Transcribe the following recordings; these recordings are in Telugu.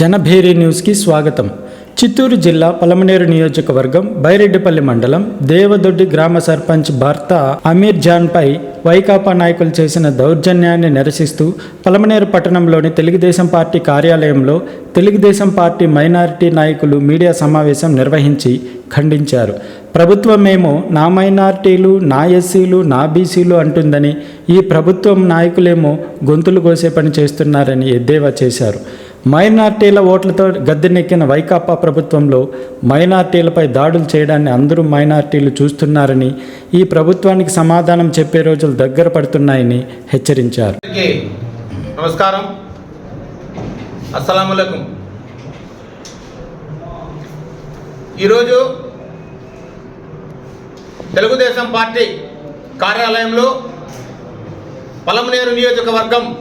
జనభేరి న్యూస్కి స్వాగతం. చిత్తూరు జిల్లా పలమనేరు నియోజకవర్గం బైరెడ్డిపల్లి మండలం దేవదొడ్డి గ్రామ సర్పంచ్ భర్త అమీర్ జాన్పై వైకాపా నాయకులు చేసిన దౌర్జన్యాన్ని నిరసిస్తూ పలమనేరు పట్టణంలోని తెలుగుదేశం పార్టీ కార్యాలయంలో తెలుగుదేశం పార్టీ మైనారిటీ నాయకులు మీడియా సమావేశం నిర్వహించి ఖండించారు. ప్రభుత్వమేమో నా మైనార్టీలు నా ఎస్సీలు నా బీసీలు అంటుందని ఈ ప్రభుత్వం నాయకులేమో గొంతులు కోసే పని చేస్తున్నారని ఎద్దేవా చేశారు. మైనార్టీల ఓట్లతో గద్దెనెక్కిన వైకాపా ప్రభుత్వంలో మైనార్టీలపై దాడులు చేయడాన్ని అందరూ మైనార్టీలు చూస్తున్నారని ఈ ప్రభుత్వానికి సమాధానం చెప్పే రోజులు దగ్గర పడుతున్నాయని హెచ్చరించారు. నమస్కారం. అస్సలం ఈరోజు తెలుగుదేశం పార్టీ కార్యాలయంలో పలమనేరు నియోజకవర్గం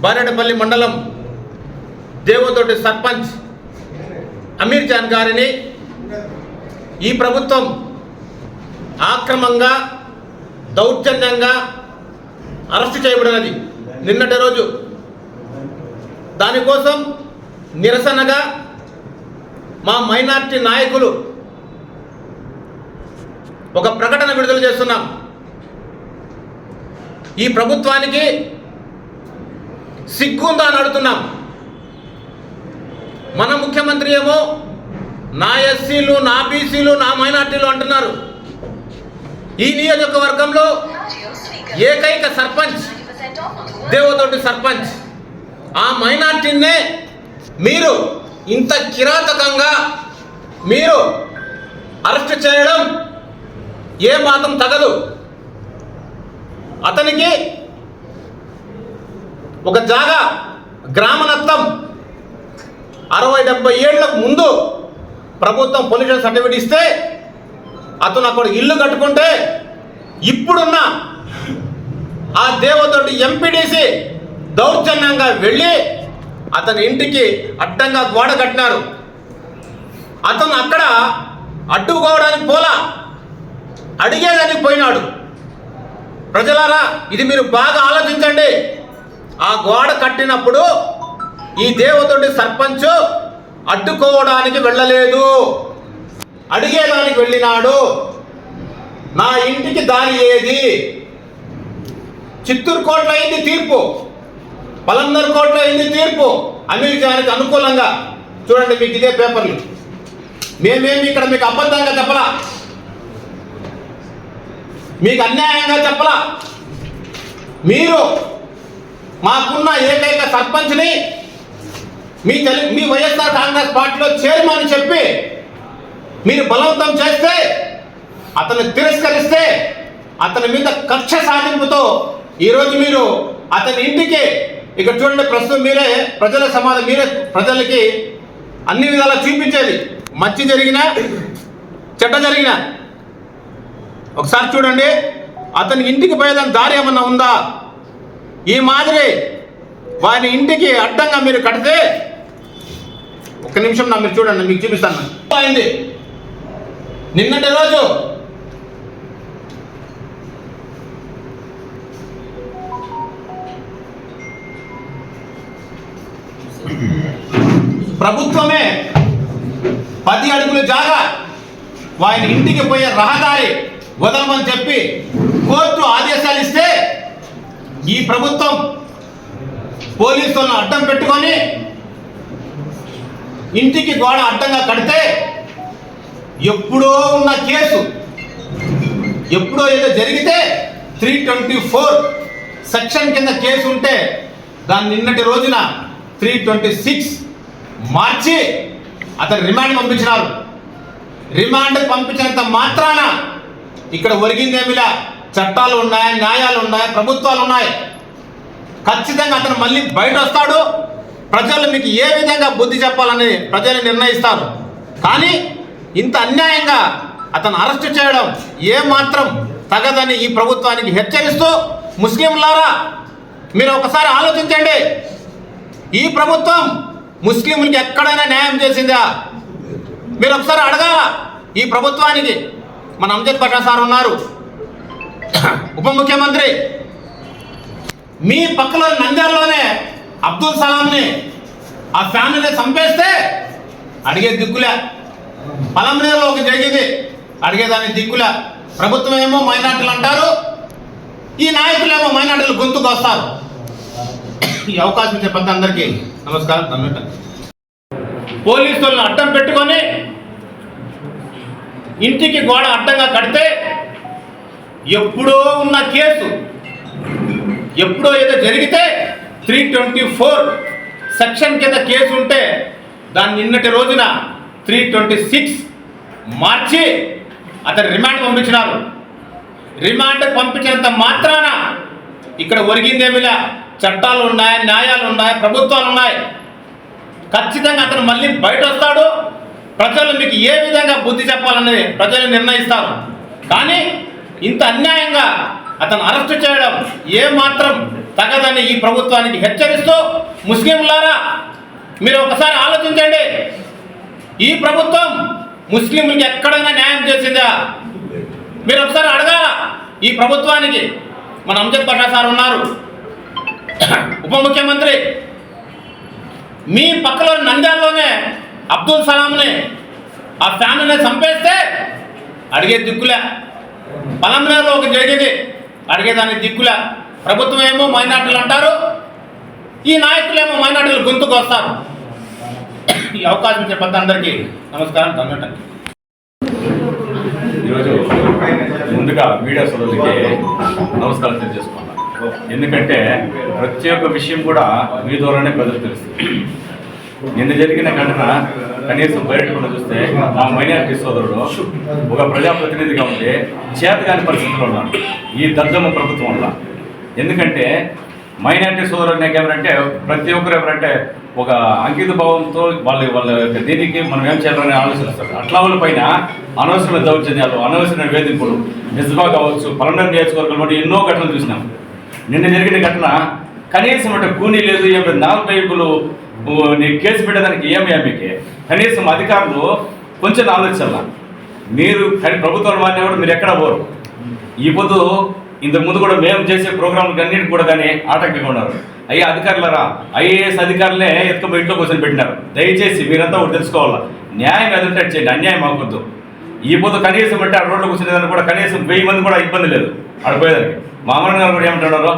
బారెడపల్లి మండలం దేవతోటి సర్పంచ్ అమీర్ జాన్ గారిని ఈ ప్రభుత్వం ఆక్రమంగా దౌర్జన్యంగా అరెస్ట్ చేయబడినది. నిన్నటి రోజు. దానికోసం నిరసనగా మా మైనార్టీ నాయకులు ఒక ప్రకటన విడుదల చేస్తున్నాం. ఈ ప్రభుత్వానికి సిగ్గుందా అని అడుగుతున్నాం. మన ముఖ్యమంత్రి ఏమో నా ఎస్సీలు నా బీసీలు నా మైనార్టీలు అంటున్నారు. ఈ నియోజకవర్గంలో ఏకైక సర్పంచ్ దేవతోటి సర్పంచ్. ఆ మైనార్టీనే మీరు ఇంత కిరాతకంగా మీరు అరెస్ట్ చేయడం ఏ మాత్రం తగదు. అతనికి ఒక జాగా గ్రామనత్తం అరవై డెబ్బై ఏళ్ళకు ముందు ప్రభుత్వం పొల్యూషన్ సర్టిఫికేట్ ఇస్తే అతను అక్కడ ఇల్లు కట్టుకుంటే ఇప్పుడున్న ఆ దేవతోటి ఎంపీడీసీ దౌర్జన్యంగా వెళ్ళి అతని ఇంటికి అడ్డంగా గోడ కట్టినారు. అతను అక్కడ అడ్డుకోవడానికి పోలా అడిగేదానికి పోయినాడు. ప్రజలారా ఇది మీరు బాగా ఆలోచించండి. ఆ గోడ కట్టినప్పుడు ఈ దేవతోటి సర్పంచ్ అడ్డుకోవడానికి వెళ్ళలేదు. అడిగేదానికి వెళ్ళినాడు. నా ఇంటికి దారి ఏది? చిత్తూరు కోట్ల అయింది తీర్పు. పలందర్ కోట్ల అయింది తీర్పు. అమెరికానికి అనుకూలంగా. చూడండి మీకు ఇదే పేపర్లు. మేమేమి ఇక్కడ మీకు అబద్ధంగా చెప్పలా? మీకు అన్యాయంగా చెప్పలా? మీరు మాకున్న ఏకైక సర్పంచ్ని మీ తెలు మీ వైఎస్ఆర్ కాంగ్రెస్ పార్టీలో చేరమని చెప్పి మీరు బలవంతం చేస్తే అతను తిరస్కరిస్తే అతని మీద కక్ష సాధింపుతో ఈరోజు మీరు అతని ఇంటికి ఇక్కడ చూడండి ప్రస్తుతం మీరే ప్రజల సమాధానం మీరే ప్రజలకి అన్ని విధాలా చూపించేది. మంచి జరిగినా చెడ్డ జరిగినా. ఒకసారి చూడండి అతని ఇంటికి పోయేదాని దారి ఏమన్నా ఉందా? ఈ మాదిరి వారి ఇంటికి అడ్డంగా మీరు కడితే ఒక్క నిమిషం నా మీరు చూడండి మీకు చూపిస్తాను అయింది. నిన్నటి రోజు ప్రభుత్వమే పది అడుగులు జాగా వారి ఇంటికి పోయే రహదారి వదలమని చెప్పి కోర్టు ఆదేశాలు ఇస్తే ఈ ప్రభుత్వం పోలీసులను అడ్డం పెట్టుకొని ఇంటికి గోడ అడ్డంగా కడితే ఎప్పుడో ఉన్న కేసు. ఎప్పుడో ఏదో జరిగితే త్రీ ట్వంటీ ఫోర్ సెక్షన్ కింద కేసు ఉంటే దాన్ని నిన్నటి రోజున త్రీ ట్వంటీ సిక్స్ మార్చి అతను రిమాండ్ పంపించినారు. రిమాండ్ పంపించినంత మాత్రాన ఇక్కడ ఒరిగిందేమిలా? చట్టాలు ఉన్నాయి? న్యాయాలు ఉన్నాయి? ప్రభుత్వాలు ఉన్నాయి. ఖచ్చితంగా అతను మళ్ళీ బయట వస్తాడు ప్రజలు మీకు ఏ విధంగా బుద్ధి చెప్పాలని ప్రజలు నిర్ణయిస్తారు? కానీ ఇంత అన్యాయంగా అతను అరెస్ట్ చేయడం ఏ మాత్రం తగదని ఈ ప్రభుత్వానికి హెచ్చరిస్తూ ముస్లింలారా మీరు ఒకసారి ఆలోచించండి. ఈ ప్రభుత్వం ముస్లింలకి ఎక్కడైనా న్యాయం చేసిందా? మీరు ఒకసారి అడగాల? ఈ ప్రభుత్వానికి మన అంజద్ పటా సార్ ఉన్నారు. ఉప ముఖ్యమంత్రి. మీ పక్కలో నంద్యాలలోనే అబ్దుల్ సలాంని ఆ ఫ్యామిలీని చంపేస్తే అడిగే దిక్కులే. పలంనేరులో ఒక జరిగింది. అడిగేదాని దిక్కులే. ప్రభుత్వం ఏమో మైనార్టీలు అంటారు. ఈ నాయకులేమో మైనార్టీలు గొంతుకు వస్తారు ఈ అవకాశం ఇచ్చే పెద్ద అందరికీ. నమస్కారం. తమ్మిట పోలీసు అడ్డం పెట్టుకొని ఇంటికి గోడ అడ్డంగా కడితే ఎప్పుడో ఉన్న కేసు ఎప్పుడో ఏదో జరిగితే త్రీ ట్వంటీ ఫోర్ సెక్షన్ కింద కేసు ఉంటే దాన్ని నిన్నటి రోజున త్రీ ట్వంటీ సిక్స్ మార్చి అతను రిమాండ్ పంపించినారు. రిమాండ్ పంపించినంత మాత్రాన ఇక్కడ ఒరిగిందేమిలా చట్టాలు ఉన్నాయి న్యాయాలు ఉన్నాయి ప్రభుత్వాలు ఉన్నాయి. ఖచ్చితంగా అతను మళ్ళీ బయట వస్తాడు ప్రజలు మీకు ఏ విధంగా బుద్ధి చెప్పాలనేది ప్రజలు నిర్ణయిస్తారు. కానీ ఇంత అన్యాయంగా అతను అరెస్ట్ చేయడం ఏ మాత్రం తగదని ఈ ప్రభుత్వానికి హెచ్చరిస్తూ ముస్లింలారా మీరు ఒకసారి ఆలోచించండి. ఈ ప్రభుత్వం ముస్లింలకు ఎక్కడైనా న్యాయం చేసిందా? మీరు ఒకసారి అడగాల? ఈ ప్రభుత్వానికి మన అంజద్ పటా సార్ ఉన్నారు. ఉప ముఖ్యమంత్రి మీ పక్కలో నంద్యాలలోనే అబ్దుల్ సలాంని ఆ ఫ్యామిలీని చంపేస్తే అడిగే దిక్కులే. పలంనేరులో ఒక జరిగింది అడిగేదానికి దిక్కులే. ప్రభుత్వం ఏమో మైనార్టీలు అంటారు ఈ నాయకులేమో మైనార్టీలు గొంతుకు వస్తారు. ఈ అవకాశం ఇచ్చే పెద్ద అందరికీ నమస్కారం తండ్రి ఈరోజు ముందుగా మీడియా సోదరులకి నమస్కారం తెలియజేసుకున్నాను. ఎందుకంటే ప్రతి ఒక్క విషయం కూడా మీ ద్వారానే ప్రజలు తెలుస్తుంది. నిన్న జరిగిన ఘటన కనీసం బయటకుండా చూస్తే మా మైనారిటీ సోదరుడు ఒక ప్రజాప్రతినిధిగా ఉంటే చేతగాని పరిస్థితుల్లో ఉన్నాడు. ఈ దద్దమ్మ ప్రభుత్వం వల్ల. ఎందుకంటే మైనారిటీ సోదరులు ఎవరంటే ప్రతి ఒక్కరు ఎవరంటే ఒక అంకిత భావంతో వాళ్ళ వాళ్ళ దీనికి మనం ఏం చేయాలని ఆలోచిస్తారు అట్లా వాళ్ళ పైన అనవసరమైన దౌర్జన్యాలు అనవసరమైన వేధింపులు నిజమా కావచ్చు పన్నెండు నియోజకవర్గాలు ఎన్నో ఘటనలు చూసినాం. నిన్న జరిగిన ఘటన కనీసం అంటే కూనీ లేదు ఏమి నాలుగు వైపులు నీ కేసు పెట్టడానికి ఏమి మీకు కనీసం అధికారులు కొంచెం ఆలోచించాల? మీరు ప్రభుత్వం వారిని కూడా మీరు ఎక్కడ పోరు? ఈ పొద్దు ఇంతకుముందు కూడా మేము చేసే ప్రోగ్రాంలకు అన్నిటికి కూడా కానీ ఆటంకంగా ఉన్నారు. అయ్యే అధికారులరా ఐఏఎస్ అధికారులే ఎత్తుకుపోయి ఇంట్లో కూర్చొని పెట్టినారు. దయచేసి మీరంతా ఒకటి తెలుసుకోవాలా? న్యాయం ఎదుట చేయండి అన్యాయం అవ్వద్దు ఈ పొద్దు కనీసం అంటే ఆ రోడ్లో కూర్చునేదానికి కూడా కనీసం వెయ్యి మంది కూడా ఇబ్బంది లేదు ఆడిపోయేదానికి మా అమరన్ గారు కూడా ఏమంటున్నారు?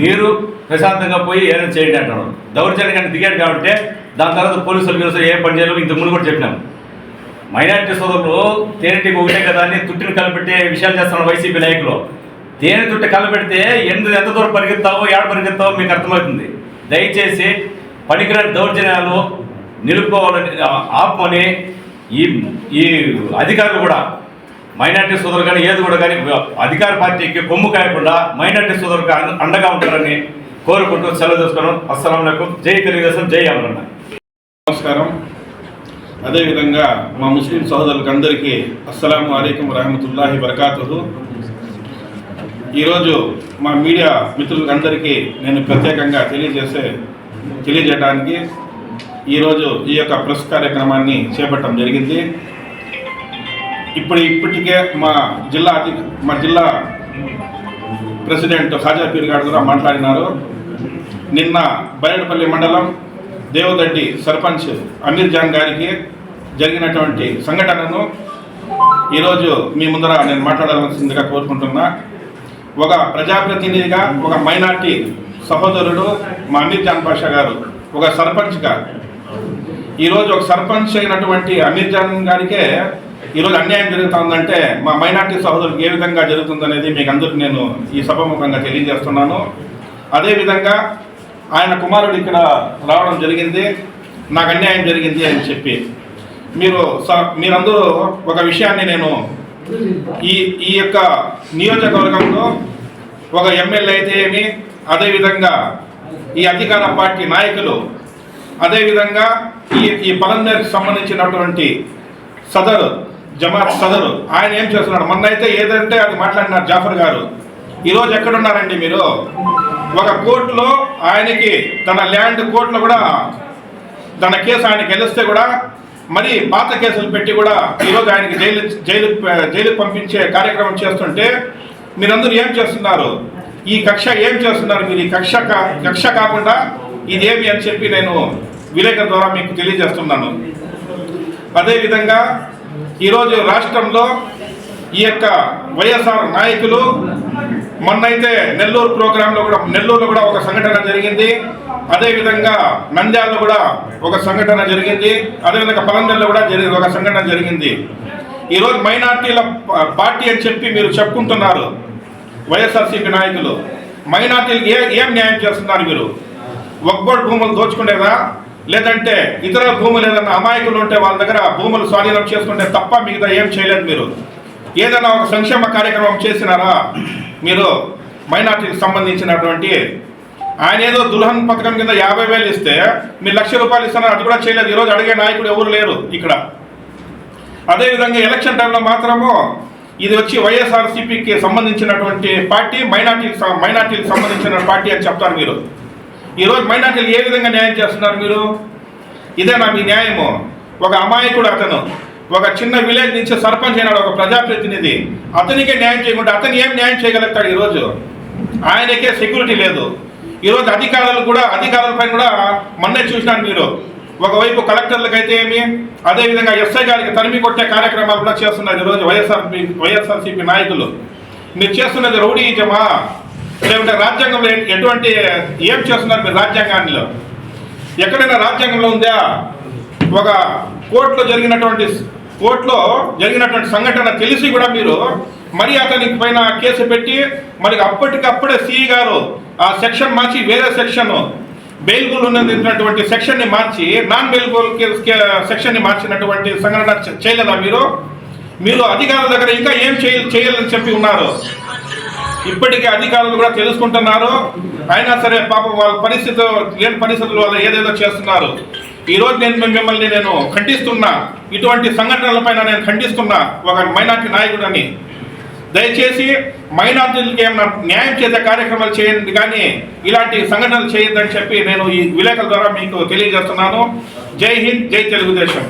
మీరు ప్రశాంతంగా పోయి ఏదైనా చేయండి అంటున్నారు. దౌర్జన్యంగా దిగాడు కాబట్టి దాని తర్వాత పోలీసులు గీసులు ఏం పని చేయాలో ఇంతకు ముందు కూడా చెప్పినాం. మైనారిటీ సోదరులు తేనెటికి ఒకటే కదా అని తుట్టిని కలపెట్టే విషయాలు చేస్తున్నారు వైసీపీ నాయకులు. తేనె తుట్టి కలపెడితే ఎందు ఎంత దూరం పరిగెత్తావో ఏడ పరిగెత్తావో మీకు అర్థమవుతుంది. దయచేసి పనికిరాని దౌర్జన్యాలు నిలుపుకోవాలని ఆపమని ఈ ఈ అధికారులు కూడా మైనార్టీ సోదరులు కానీ ఏది కూడా కానీ అధికార పార్టీకి కొమ్ము కాయకుండా మైనార్టీ సోదరులకు అండగా ఉంటారని కోరుకుంటూ సెలవు తీసుకున్నాం. అస్సలం జై తెలుగుదేశం జై అమరన్న నమస్కారం. అదేవిధంగా మా ముస్లిం సోదరులకు అందరికీ అస్సలం అయికం రహమతుల్లాహి వరకాతుహు. ఈరోజు మా మీడియా మిత్రులందరికీ నేను ప్రత్యేకంగా తెలియజేసే తెలియజేయడానికి ఈరోజు ఈ యొక్క ప్రెస్ కార్యక్రమాన్ని చేపట్టడం జరిగింది. ఇప్పుడు ఇప్పటికే మా జిల్లా అధి మా జిల్లా ప్రెసిడెంట్ ఖాజా పీర్ గారు కూడా మాట్లాడినారు. నిన్న బయటపల్లి మండలం దేవదడ్డి సర్పంచ్ అమీర్ జాన్ గారికి జరిగినటువంటి సంఘటనను ఈరోజు మీ ముందర నేను మాట్లాడాల్సిందిగా కోరుకుంటున్నా. ఒక ప్రజాప్రతినిధిగా ఒక మైనార్టీ సహోదరుడు మా అమీర్ జాన్ పాషా గారు ఒక సర్పంచ్గా ఈరోజు ఒక సర్పంచ్ అయినటువంటి అమీర్ జాన్ గారికే ఈరోజు అన్యాయం జరుగుతుందంటే మా మైనార్టీ సహోదరులకు ఏ విధంగా జరుగుతుందనేది మీకు అందరికి నేను ఈ సభముఖంగా తెలియజేస్తున్నాను. అదేవిధంగా ఆయన కుమారుడు ఇక్కడ రావడం జరిగింది నాకు అన్యాయం జరిగింది అని చెప్పి. మీరు స- మీరందరూ ఒక విషయాన్ని నేను ఈ ఈ యొక్క నియోజకవర్గంలో ఒక ఎమ్మెల్యే అయితే ఏమి అదేవిధంగా ఈ అధికార పార్టీ నాయకులు అదేవిధంగా ఈ ఈ పలందరికి సంబంధించినటువంటి సదరు జమాత్ సదరు ఆయన ఏం చేస్తున్నాడు? మొన్న అయితే ఏదంటే అది మాట్లాడినారు జాఫర్ గారు. ఈరోజు ఎక్కడున్నారండి మీరు? ఒక కోర్టులో ఆయనకి తన ల్యాండ్ కోర్టులో కూడా తన కేసు ఆయన గెలిస్తే కూడా మరి పాత కేసులు పెట్టి కూడా ఈరోజు ఆయనకి జైలు జైలు జైలుకు పంపించే కార్యక్రమం చేస్తుంటే మీరందరూ ఏం చేస్తున్నారు? ఈ కక్ష ఏం చేస్తున్నారు మీరు? ఈ కక్ష కా- కక్ష కాకుండా ఇదేమి అని చెప్పి నేను విలేకరు ద్వారా మీకు తెలియజేస్తున్నాను. అదేవిధంగా ఈరోజు రాష్ట్రంలో ఈ యొక్క వైఎస్ఆర్ నాయకులు మొన్నైతే నెల్లూరు ప్రోగ్రాంలో కూడా నెల్లూరులో కూడా ఒక సంఘటన జరిగింది. అదేవిధంగా నంద్యాలలో కూడా ఒక సంఘటన జరిగింది. అదేవిధంగా పలందర్లో కూడా జరిగింది ఒక సంఘటన జరిగింది. ఈరోజు మైనార్టీల పార్టీ అని చెప్పి మీరు చెప్పుకుంటున్నారు. వైఎస్ఆర్సీపీ నాయకులు. మైనార్టీలకు ఏ ఏం న్యాయం చేస్తున్నారు మీరు? ఒక్కోటి భూములు దోచుకునేదా? లేదంటే ఇతర భూములు ఏదైనా అమాయకులు ఉంటే వాళ్ళ దగ్గర భూములు స్వాధీనం చేసుకుంటే తప్ప మిగతా ఏం చేయలేదు మీరు? ఏదైనా ఒక సంక్షేమ కార్యక్రమం చేసినారా? మీరు మైనార్టీకి సంబంధించినటువంటి ఆయన ఏదో దుల్హన్ పథకం కింద యాభై వేలు ఇస్తే మీరు లక్ష రూపాయలు ఇస్తున్నారు అది కూడా చేయలేదు. ఈరోజు అడిగే నాయకుడు ఎవరు లేరు ఇక్కడ. అదేవిధంగా ఎలక్షన్ టైంలో మాత్రము ఇది వచ్చి వైఎస్ఆర్సీపీకి సంబంధించినటువంటి పార్టీ మైనార్టీకి మైనార్టీకి సంబంధించిన పార్టీ అని చెప్తారు మీరు. ఈరోజు మైనార్టీలు ఏ విధంగా న్యాయం చేస్తున్నారు మీరు? ఇదేనా మీ న్యాయము. ఒక అమాయకుడు అతను ఒక చిన్న విలేజ్ నుంచి సర్పంచ్ అయినాడు ఒక ప్రజాప్రతినిధి. అతనికే న్యాయం చేయకుండా అతను ఏం న్యాయం చేయగలుగుతాడు ఈరోజు ఆయనకే సెక్యూరిటీ లేదు. ఈరోజు అధికారులు కూడా అధికారుల పైన కూడా మొన్నే చూసినాను మీరు. ఒకవైపు కలెక్టర్లకు అయితే ఏమి అదేవిధంగా ఎస్ఐ గారికి తరిమి కొట్టే కార్యక్రమాలు కూడా చేస్తున్నారు ఈరోజు వైఎస్ఆర్ వైఎస్ఆర్సీపీ నాయకులు. మీరు చేస్తున్నది రౌడీజమా లేకుంటే రాజ్యాంగంలో ఎటువంటి ఏం చేస్తున్నారు మీరు రాజ్యాంగాన్నిలో ఎక్కడైనా రాజ్యాంగంలో ఉందా? ఒక కోర్టులో జరిగినటువంటి కోర్టులో జరిగినటువంటి సంఘటన తెలిసి కూడా మీరు మరి అతనికి పైన కేసు పెట్టి మరి అప్పటికప్పుడే సిఈ గారు ఆ సెక్షన్ మార్చి వేరే సెక్షన్. బెయిల్గుల్ ఉన్నటువంటి సెక్షన్ని మార్చి నాన్ బెయిల్గుల్ సెక్షన్ని మార్చినటువంటి సంఘటన చేయలేదా మీరు? మీరు అధికారుల దగ్గర ఇంకా ఏం చేయ చేయాలని చెప్పి ఉన్నారు? ఇప్పటికే అధికారులు కూడా తెలుసుకుంటున్నారు. అయినా సరే పాపం వాళ్ళ పరిస్థితి లేని పరిస్థితుల వల్ల ఏదేదో చేస్తున్నారు. ఈ రోజు నేను మిమ్మల్ని నేను ఖండిస్తున్నా. ఇటువంటి సంఘటనలపైన నేను ఖండిస్తున్నా. ఒక మైనార్టీ నాయకుడని. దయచేసి మైనార్టీలకి ఏమైనా న్యాయం చేసే కార్యక్రమాలు చేయండి కానీ ఇలాంటి సంఘటనలు చేయొద్దని చెప్పి నేను ఈ విలేకరుల ద్వారా మీకు తెలియజేస్తున్నాను. జై హింద్ జై తెలుగుదేశం.